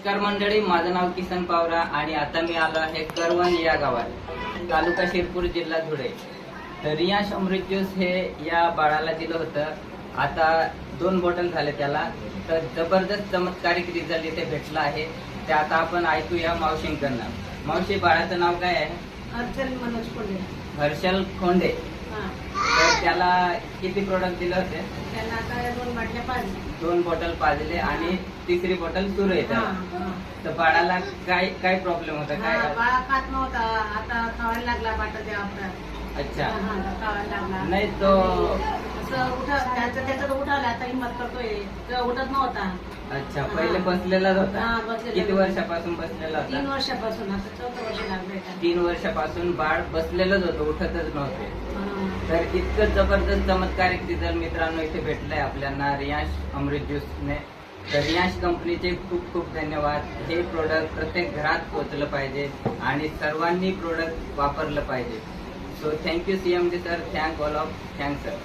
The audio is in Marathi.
नमस्कार मंडळी माझं नाव किसन पावरा आणि आता मी आलो आहे करवण या गावात तालुका शिरपूर जिल्हा धुळे. तर रियांश अमृत ज्यूस हे या बाळाला दिलं होतं. आता दोन बॉटल झाले त्याला. तर जबरदस्त चमत्कारिक रिझल्ट इथे भेटला आहे. ते आता आपण ऐकूया मावशींकडनं. मावशी बाळाचं नाव काय आहे? अर्चन मनोज कोल्हे हर्षल खोंडे त्याला किती प्रोडक्ट दिले होते? त्यांना आता दोन बाटल्या पाहिजे. दोन बॉटल पाजले आणि तिसरी बॉटल सुरू हा, हा. तर बाळाला काय काय प्रॉब्लेम होता? हा, काय बाळा खात नव्हता. आता खावायला लागला द्या आपला अच्छा. खावायला लागला. नाही तो असं उठ त्याचं त्याचं उठायला आता हिंमत करतोय. तो उठत नव्हता. अच्छा. पहिले बसलेलाच होता? हा, बसलेला. किती. वर्षापासून बसलेला तीन होता वर्षापासून. आता चौथं वर्ष त्याला. तीन वर्षापासून बाळ बसलेलंच होतं. उठतच नव्हते. हा. तर इतकं जबरदस्त चमत्कारिक रिझल्ट मित्रांनो इथे भेटलंय आपल्याला रियांश अमृत ज्यूसने. तर रियांश कंपनीचे खूप खूप धन्यवाद. हे प्रोडक्ट प्रत्येक घरात पोहोचलं पाहिजे आणि सर्वांनी प्रोडक्ट वापरलं पाहिजे. So thank you C M D sir thank all of thank sir